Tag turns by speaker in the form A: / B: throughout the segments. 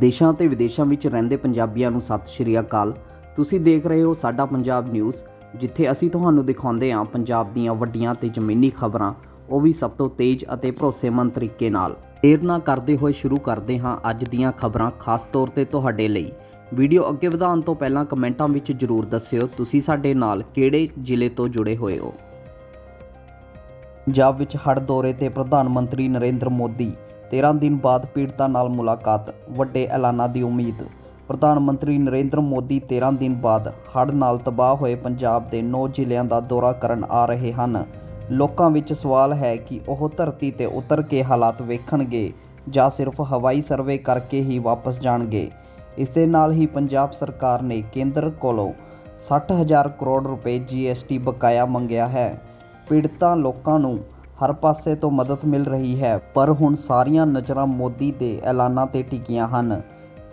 A: ਦੇਸ਼ਾਂ ਤੇ ਵਿਦੇਸ਼ਾਂ ਵਿੱਚ ਰਹਿੰਦੇ ਪੰਜਾਬੀਆਂ ਨੂੰ ਸਤਿ ਸ਼੍ਰੀ ਅਕਾਲ। ਤੁਸੀਂ ਦੇਖ ਰਹੇ ਹੋ ਸਾਡਾ ਪੰਜਾਬ ਨਿਊਜ਼, ਜਿੱਥੇ ਅਸੀਂ ਤੁਹਾਨੂੰ ਦਿਖਾਉਂਦੇ ਹਾਂ ਪੰਜਾਬ ਦੀਆਂ ਵੱਡੀਆਂ ਤੇ ਜ਼ਮੀਨੀ ਖਬਰਾਂ। ਉਹ ਵੀ ਸਭ ਤੋਂ ਤੇਜ਼ ਅਤੇ ਭਰੋਸੇਮੰਦ ਤਰੀਕੇ ਨਾਲ। ਦੇਰ ਨਾ ਕਰਦੇ ਹੋਏ ਸ਼ੁਰੂ ਕਰਦੇ ਹਾਂ ਅੱਜ ਦੀਆਂ ਖਬਰਾਂ, ਖਾਸ ਤੌਰ ਤੇ ਤੁਹਾਡੇ ਲਈ। ਵੀਡੀਓ ਅੱਗੇ ਵਧਾਉਣ ਤੋਂ ਪਹਿਲਾਂ ਕਮੈਂਟਾਂ ਵਿੱਚ ਜਰੂਰ ਦੱਸਿਓ, ਤੁਸੀਂ ਸਾਡੇ ਨਾਲ ਕਿਹੜੇ ਜ਼ਿਲ੍ਹੇ ਤੋਂ ਜੁੜੇ ਹੋਏ ਹੋ? ਪੰਜਾਬ ਵਿੱਚ ਹੜ੍ਹ ਦੌਰੇ ਤੇ ਪ੍ਰਧਾਨ ਮੰਤਰੀ ਨਰਿੰਦਰ ਮੋਦੀ 13 ਦਿਨ ਬਾਅਦ ਪੀੜਤਾਂ ਨਾਲ ਮੁਲਾਕਾਤ, ਵੱਡੇ ਐਲਾਨਾਂ ਦੀ ਉਮੀਦ। ਪ੍ਰਧਾਨ ਮੰਤਰੀ ਨਰਿੰਦਰ ਮੋਦੀ 13 ਦਿਨ ਬਾਅਦ ਹੜ੍ਹ ਨਾਲ ਤਬਾਹ ਹੋਏ ਪੰਜਾਬ ਦੇ 9 ਜ਼ਿਲ੍ਹਿਆਂ ਦਾ ਦੌਰਾ ਕਰਨ ਆ ਰਹੇ ਹਨ। ਲੋਕਾਂ ਵਿੱਚ ਸਵਾਲ ਹੈ ਕਿ ਉਹ ਧਰਤੀ ਤੇ ਉਤਰ ਕੇ ਹਾਲਾਤ ਵੇਖਣਗੇ ਜਾਂ ਸਿਰਫ ਹਵਾਈ ਸਰਵੇ ਕਰਕੇ ਹੀ ਵਾਪਸ ਜਾਣਗੇ। ਇਸ ਦੇ ਨਾਲ ਹੀ ਪੰਜਾਬ ਸਰਕਾਰ ਨੇ ਕੇਂਦਰ ਕੋਲੋਂ 60000 ਕਰੋੜ ਰੁਪਏ ਜੀਐਸਟੀ ਬਕਾਇਆ ਮੰਗਿਆ ਹੈ। ਪੀੜਤਾਂ ਲੋਕਾਂ ਨੂੰ ਹਰ ਪਾਸੇ ਤੋਂ ਮਦਦ ਮਿਲ ਰਹੀ ਹੈ, ਪਰ ਹੁਣ ਸਾਰੀਆਂ ਨਜ਼ਰਾਂ ਮੋਦੀ ਦੇ ਐਲਾਨਾਂ ਤੇ ਟਿਕੀਆਂ ਹਨ।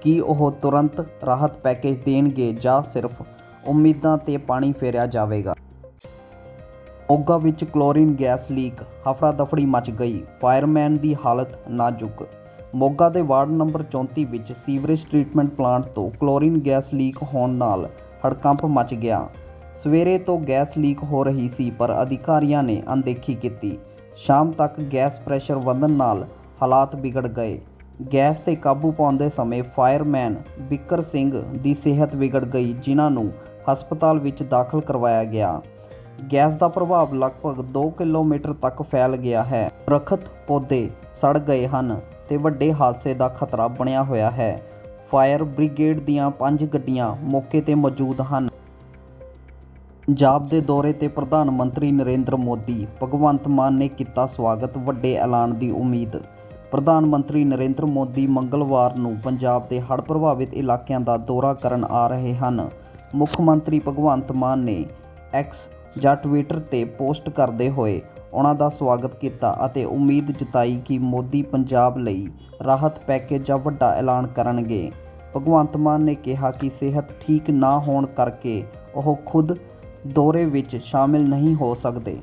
A: ਕਿ ਉਹ ਤੁਰੰਤ ਰਾਹਤ ਪੈਕੇਜ ਦੇਣਗੇ ਜਾਂ ਸਿਰਫ ਉਮੀਦਾਂ ਤੇ ਪਾਣੀ ਫੇਰਿਆ ਜਾਵੇਗਾ? ਮੋਗਾ ਵਿੱਚ ਕਲੋਰੀਨ ਗੈਸ ਲੀਕ ਹਫੜਾ ਦਫੜੀ ਮਚ ਗਈ, ਫਾਇਰਮੈਨ ਦੀ ਹਾਲਤ ਨਾਜ਼ੁਕ। ਮੋਗਾ ਦੇ ਵਾਰਡ ਨੰਬਰ 34 ਵਿੱਚ ਸੀਵਰੇਜ ਟ੍ਰੀਟਮੈਂਟ ਪਲਾਂਟ ਤੋਂ ਕਲੋਰੀਨ ਗੈਸ ਲੀਕ ਹੋਣ ਨਾਲ ਹੜਕੰਪ ਮਚ ਗਿਆ। ਸਵੇਰੇ ਤੋਂ ਗੈਸ ਲੀਕ ਹੋ ਰਹੀ ਸੀ, ਪਰ ਅਧਿਕਾਰੀਆਂ ਨੇ ਅਣਦੇਖੀ ਕੀਤੀ। ਸ਼ਾਮ ਤੱਕ ਗੈਸ ਪ੍ਰੈਸ਼ਰ ਵਧਣ ਨਾਲ ਹਾਲਾਤ ਵਿਗੜ ਗਏ। ਗੈਸ ਤੇ ਕਾਬੂ ਪਾਉਂਦੇ ਸਮੇਂ ਫਾਇਰਮੈਨ ਬਿੱਕਰ ਸਿੰਘ ਦੀ ਸਿਹਤ ਵਿਗੜ ਗਈ, ਜਿਨ੍ਹਾਂ ਨੂੰ ਹਸਪਤਾਲ ਵਿੱਚ ਦਾਖਲ ਕਰਵਾਇਆ ਗਿਆ। ਗੈਸ ਦਾ ਪ੍ਰਭਾਵ ਲਗਭਗ 2 ਕਿਲੋਮੀਟਰ ਤੱਕ ਫੈਲ ਗਿਆ ਹੈ। ਰਖਤ ਪੌਦੇ ਸੜ ਗਏ ਹਨ ਤੇ ਵੱਡੇ ਹਾਦਸੇ ਦਾ ਖਤਰਾ ਬਣਿਆ ਹੋਇਆ ਹੈ। ਫਾਇਰ ਬ੍ਰਿਗੇਡ ਦੀਆਂ ਪੰਜ ਗੱਡੀਆਂ ਮੌਕੇ ਤੇ ਮੌਜੂਦ ਹਨ। ਪੰਜਾਬ ਦੇ ਦੌਰੇ ਤੇ ਪ੍ਰਧਾਨ ਮੰਤਰੀ ਨਰਿੰਦਰ ਮੋਦੀ, ਭਗਵੰਤ ਮਾਨ ਨੇ ਕੀਤਾ ਸਵਾਗਤ, ਵੱਡੇ ਐਲਾਨ ਦੀ ਉਮੀਦ। ਪ੍ਰਧਾਨ ਮੰਤਰੀ ਨਰਿੰਦਰ ਮੋਦੀ ਮੰਗਲਵਾਰ ਨੂੰ ਪੰਜਾਬ ਦੇ ਹੜ੍ਹ ਪ੍ਰਭਾਵਿਤ ਇਲਾਕਿਆਂ ਦਾ ਦੌਰਾ ਕਰਨ ਆ ਰਹੇ ਹਨ। ਮੁੱਖ ਮੰਤਰੀ ਭਗਵੰਤ ਮਾਨ ਨੇ ਐਕਸ ਜਾਂ ਟਵਿੱਟਰ ਤੇ ਪੋਸਟ ਕਰਦੇ ਹੋਏ ਉਹਨਾਂ ਦਾ ਸਵਾਗਤ ਕੀਤਾ ਅਤੇ ਉਮੀਦ ਜਤਾਈ ਕਿ ਮੋਦੀ ਪੰਜਾਬ ਲਈ ਰਾਹਤ ਪੈਕੇਜ ਦਾ ਵੱਡਾ ਐਲਾਨ ਕਰਨਗੇ। ਭਗਵੰਤ ਮਾਨ ਨੇ ਕਿਹਾ ਕਿ ਸਿਹਤ ਠੀਕ ਨਾ ਹੋਣ ਕਰਕੇ ਉਹ ਖੁਦ ਦੌਰੇ ਵਿੱਚ ਸ਼ਾਮਿਲ ਨਹੀਂ ਹੋ ਸਕਦੇ।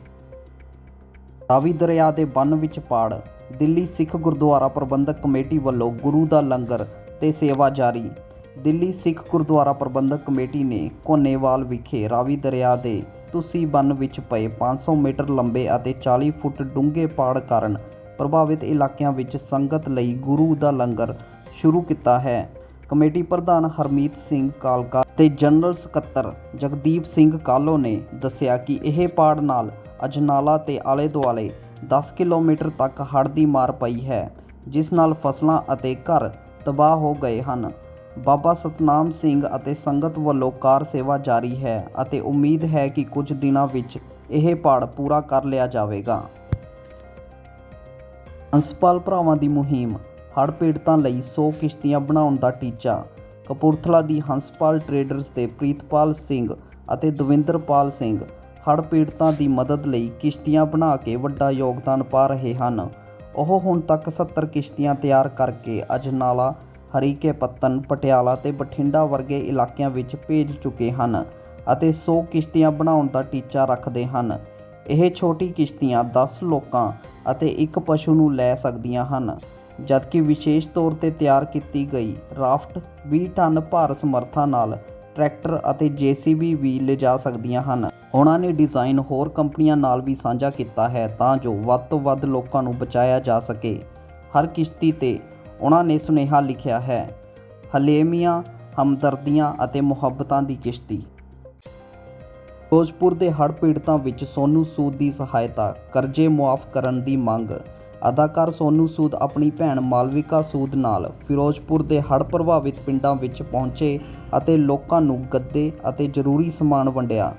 A: ਰਾਵੀ ਦਰਿਆ ਦੇ ਬੰਨ ਵਿੱਚ ਪਾੜ, ਦਿੱਲੀ ਸਿੱਖ ਗੁਰਦੁਆਰਾ ਪ੍ਰਬੰਧਕ ਕਮੇਟੀ ਵੱਲੋਂ ਗੁਰੂ ਦਾ ਲੰਗਰ ਤੇ ਸੇਵਾ ਜਾਰੀ। ਦਿੱਲੀ ਸਿੱਖ ਗੁਰਦੁਆਰਾ ਪ੍ਰਬੰਧਕ ਕਮੇਟੀ ਨੇ ਕੋਨੇਵਾਲ ਵਿਖੇ ਰਾਵੀ ਦਰਿਆ ਦੇ ਤੁਸੀਂ ਬੰਨ ਵਿੱਚ ਪਏ 500 ਮੀਟਰ ਲੰਬੇ ਅਤੇ 40 ਫੁੱਟ ਡੂੰਘੇ ਪਾੜ ਕਾਰਨ ਪ੍ਰਭਾਵਿਤ ਇਲਾਕਿਆਂ ਵਿੱਚ ਸੰਗਤ ਲਈ ਗੁਰੂ ਦਾ ਲੰਗਰ ਸ਼ੁਰੂ ਕੀਤਾ ਹੈ। ਕਮੇਟੀ ਪ੍ਰਧਾਨ ਹਰਮੀਤ ਸਿੰਘ ਕਾਲਕਾ ਤੇ ਜਨਰਲ ਸਕੱਤਰ ਜਗਦੀਪ ਸਿੰਘ ਕਾਲੋ ਨੇ ਦੱਸਿਆ ਕਿ ਇਹ ਪਾੜ ਨਾਲ ਅਜਨਾਲਾ ਤੇ ਆਲੇ ਦੁਆਲੇ 10 ਕਿਲੋਮੀਟਰ ਤੱਕ ਹੜ੍ਹ ਦੀ ਮਾਰ ਪਈ ਹੈ, ਜਿਸ ਨਾਲ ਫਸਲਾਂ ਅਤੇ ਘਰ ਤਬਾਹ ਹੋ ਗਏ ਹਨ। ਬਾਬਾ ਸਤਨਾਮ ਸਿੰਘ ਅਤੇ ਸੰਗਤ ਵੱਲੋਂ ਕਾਰ ਸੇਵਾ ਜਾਰੀ ਹੈ ਅਤੇ ਉਮੀਦ ਹੈ ਕਿ ਕੁਝ ਦਿਨਾਂ ਵਿੱਚ ਇਹ ਪਾੜ ਪੂਰਾ ਕਰ ਲਿਆ ਜਾਵੇਗਾ। ਹੰਸਪਾਲ ਭਰਾਵਾਂ ਦੀ ਮੁਹਿੰਮ ਹੜ੍ਹ ਪੀੜਤਾਂ ਲਈ 100 ਕਿਸ਼ਤੀਆਂ ਬਣਾਉਣ ਦਾ ਟੀਚਾ। ਕਪੂਰਥਲਾ ਦੀ ਹੰਸਪਾਲ ਟਰੇਡਰਸ ਦੇ ਪ੍ਰੀਤਪਾਲ ਸਿੰਘ ਅਤੇ ਦਵਿੰਦਰਪਾਲ ਸਿੰਘ ਹੜ੍ਹ ਪੀੜਤਾਂ ਦੀ ਮਦਦ ਲਈ ਕਿਸ਼ਤੀਆਂ ਬਣਾ ਕੇ ਵੱਡਾ ਯੋਗਦਾਨ ਪਾ ਰਹੇ ਹਨ। ਉਹ ਹੁਣ ਤੱਕ 70 ਕਿਸ਼ਤੀਆਂ ਤਿਆਰ ਕਰਕੇ ਅਜਨਾਲਾ ਹਰੀਕੇ ਪੱਤਨ, ਪਟਿਆਲਾ ਤੇ ਬਠਿੰਡਾ ਵਰਗੇ ਇਲਾਕਿਆਂ ਵਿੱਚ ਭੇਜ ਚੁੱਕੇ ਹਨ ਅਤੇ 100 ਕਿਸ਼ਤੀਆਂ ਬਣਾਉਣ ਦਾ ਟੀਚਾ ਰੱਖਦੇ ਹਨ। ਇਹ ਛੋਟੀ ਕਿਸ਼ਤੀਆਂ 10 ਲੋਕਾਂ ਅਤੇ ਇੱਕ ਪਸ਼ੂ ਨੂੰ ਲੈ ਸਕਦੀਆਂ ਹਨ। ਜਦਕਿ ਵਿਸ਼ੇਸ਼ ਤੌਰ ਤੇ ਤਿਆਰ ਕੀਤੀ ਗਈ ਰਾਫਟ 20 ਟਨ ਭਾਰ ਸਮਰੱਥਾ ਨਾਲ ਟਰੈਕਟਰ ਅਤੇ ਜੀਸੀਬੀ ਵੀ ਲਿਜਾ ਸਕਦੀਆਂ ਹਨ। ਉਹਨਾਂ ਨੇ ਡਿਜ਼ਾਈਨ ਹੋਰ ਕੰਪਨੀਆਂ ਨਾਲ ਵੀ ਸਾਂਝਾ ਕੀਤਾ ਹੈ ਤਾਂ ਜੋ ਵੱਧ ਤੋਂ ਵੱਧ ਲੋਕਾਂ ਨੂੰ ਬਚਾਇਆ ਜਾ ਸਕੇ। ਹਰ ਕਿਸ਼ਤੀ ਤੇ ਉਹਨਾਂ ਨੇ ਸੁਨੇਹਾ ਲਿਖਿਆ ਹੈ, ਹਲੇਮੀਆਂ, ਹਮਦਰਦੀਆਂ ਅਤੇ ਮੁਹੱਬਤਾਂ ਦੀ ਕਿਸ਼ਤੀ। ਫਿਰੋਜ਼ਪੁਰ ਦੇ ਹੜ੍ਹ ਪੀੜਤਾਂ ਵਿੱਚ ਸੋਨੂ ਸੂਦ ਦੀ ਸਹਾਇਤਾ ਕਰਜ਼ੇ ਮੁਆਫ ਕਰਨ ਦੀ ਮੰਗ ਅਦਾਕਾਰ ਸੋਨੂ ਸੂਦ ਆਪਣੀ ਭੈਣ ਮਾਲਵਿਕਾ ਸੂਦ ਨਾਲ ਫਿਰੋਜ਼ਪੁਰ ਦੇ ਹੜ੍ਹ ਪ੍ਰਭਾਵਿਤ ਪਿੰਡਾਂ ਵਿੱਚ ਪਹੁੰਚੇ ਅਤੇ ਲੋਕਾਂ ਨੂੰ ਗੱਦੇ ਅਤੇ ਜ਼ਰੂਰੀ ਸਮਾਨ ਵੰਡਿਆ।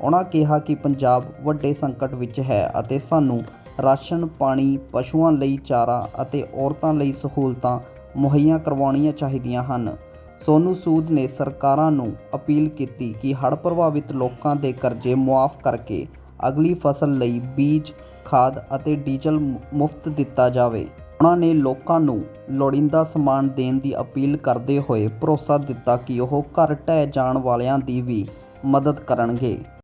A: ਉਹਨਾਂ ਕਿਹਾ ਕਿ ਪੰਜਾਬ ਵੱਡੇ ਸੰਕਟ ਵਿੱਚ ਹੈ ਅਤੇ ਸਾਨੂੰ ਰਾਸ਼ਨ, ਪਾਣੀ, ਪਸ਼ੂਆਂ ਲਈ ਚਾਰਾ ਅਤੇ ਔਰਤਾਂ ਲਈ ਸਹੂਲਤਾਂ ਮੁਹੱਈਆ ਕਰਵਾਉਣੀਆਂ ਚਾਹੀਦੀਆਂ ਹਨ। ਸੋਨੂ ਸੂਦ ਨੇ ਸਰਕਾਰਾਂ ਨੂੰ ਅਪੀਲ ਕੀਤੀ ਕਿ ਹੜ੍ਹ ਪ੍ਰਭਾਵਿਤ ਲੋਕਾਂ ਦੇ ਕਰਜ਼ੇ ਮੁਆਫ ਕਰਕੇ ਅਗਲੀ ਫਸਲ ਲਈ ਬੀਜ ਖਾਦ ਅਤੇ ਡੀਜ਼ਲ ਮੁਫਤ ਦਿੱਤਾ ਜਾਵੇ। ਉਹਨਾਂ ਨੇ ਲੋਕਾਂ ਨੂੰ ਲੋੜੀਂਦਾ ਸਮਾਨ ਦੇਣ ਦੀ ਅਪੀਲ ਕਰਦੇ ਹੋਏ ਭਰੋਸਾ ਦਿੱਤਾ ਕਿ ਉਹ ਘਰ ਢਹਿ ਜਾਣ ਵਾਲਿਆਂ ਦੀ ਵੀ ਮਦਦ ਕਰਨਗੇ।